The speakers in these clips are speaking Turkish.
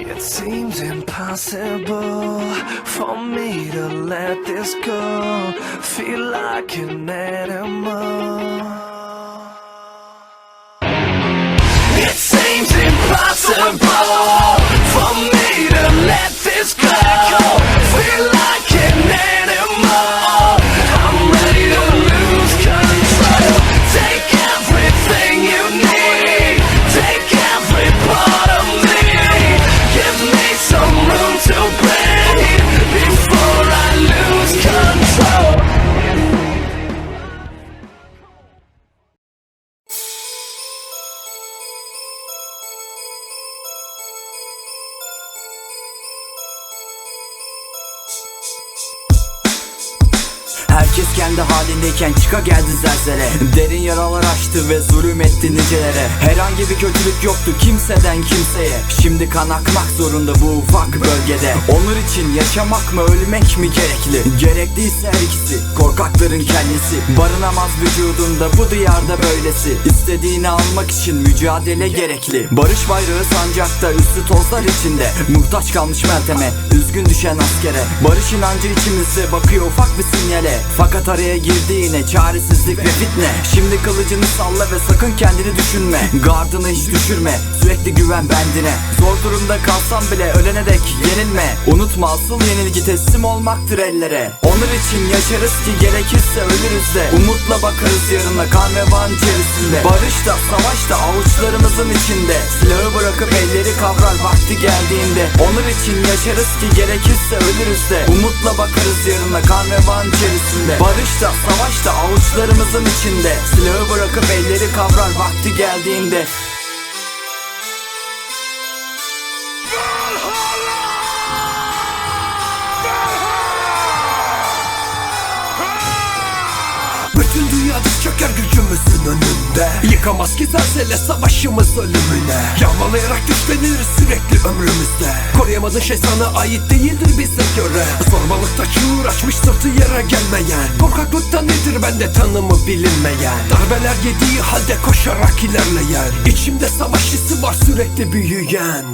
It seems impossible for me to let this go. Feel like an animal. Herkes kendi halindeyken çıka geldi zelzele Derin yaralar açtı ve zulüm etti nicelere. Herhangi bir kötülük yoktu kimseden kimseye. Şimdi kan akmak zorunda bu ufak bölgede. Onur için yaşamak mı ölmek mi gerekli? Gerekliyse her ikisi korkakların kendisi. Barınamaz vücudunda bu diyarda böylesi. İstediğini almak için mücadele gerekli. Barış bayrağı sancakta üstü tozlar içinde. Muhtaç kalmış Meltem'e üzgün düşen askere. Barış inancı içimizde bakıyor ufak bir sinyale. Fakat araya girdi çaresizlik ve fitne. Şimdi kılıcını salla ve sakın kendini düşünme. Gardını hiç düşürme sürekli güven bendine. Zor durumda kalsan bile ölene dek yenilme. Unutma asıl yenilgi teslim olmaktır ellere. Onur için yaşarız ki gerekirse ölürüz de. Umutla bakarız yarına karnevan içerisinde. Barışta savaşta avuçlarımızın içinde. Silahı bırakıp elleri kavrar vakti geldiğinde. Onur için yaşarız ki gerekirse ölürüz de. Umutla bakarız yarına karnevan içerisinde Barışta savaşta avuçlarımızın içinde. Silahı bırakıp elleri kavrar vakti geldiğinde çöker gücümüzün önünde. Yıkamaz ki zelzele savaşımız ölümüne. Yağmalayarak güçleniriz sürekli ömrümüzde. Koruyamadığın şey sana ait değildir bize göre. Zorbalıkta çığır açmış sırtı yere gelmeyen. Korkaklıkta nedir bende tanımı bilinmeyen. Darbeler yediği halde koşarak ilerleyen. İçimde savaş hissi var sürekli büyüyen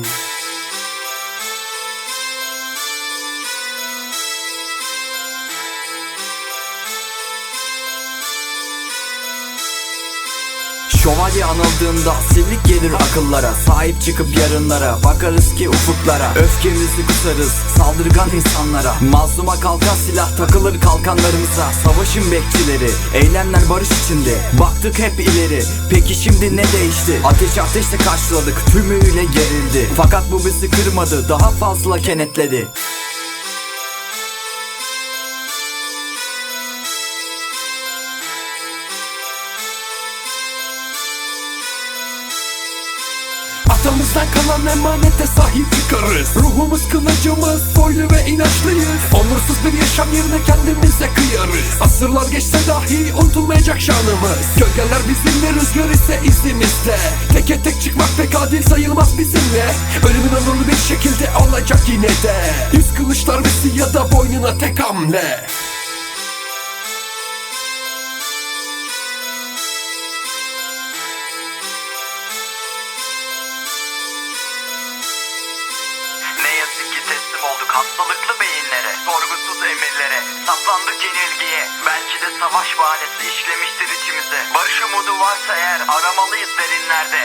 Şövalye anıldığında silik gelir akıllara. Sahip çıkıp yarınlara Bakarız ki ufuklara. Öfkemizi kusarız saldırgan insanlara. Mazluma kalkan silah takılır kalkanlarımıza. Savaşın bekçileri Eylemler barış içinde. Baktık hep ileri Peki şimdi ne değişti? Ateş ateşle karşıladık Tümüyle gerildi. Fakat bu bizi kırmadı Daha fazla kenetledi Atamızdan kalan emanete sahip çıkarız. Ruhumuz kılıcımız soylu ve inançlıyız. Onursuz bir yaşam yerine kendimize kıyarız. Asırlar geçse dahi unutulmayacak şanımız. Gölgeler bizimle rüzgar ise izimizde Teke tek çıkmak pek adil sayılmaz bizimle. Ölümün onurlu bir şekilde olacak yine de. Yüz kılıçlar ve ya da boynuna tek hamle hastalıklı beyinlere Sorgusuz emirlere Saplandık yenilgiye Belki de savaş bahanesi işlemiştir içimize. Barış umudu varsa eğer aramalıyız derinlerde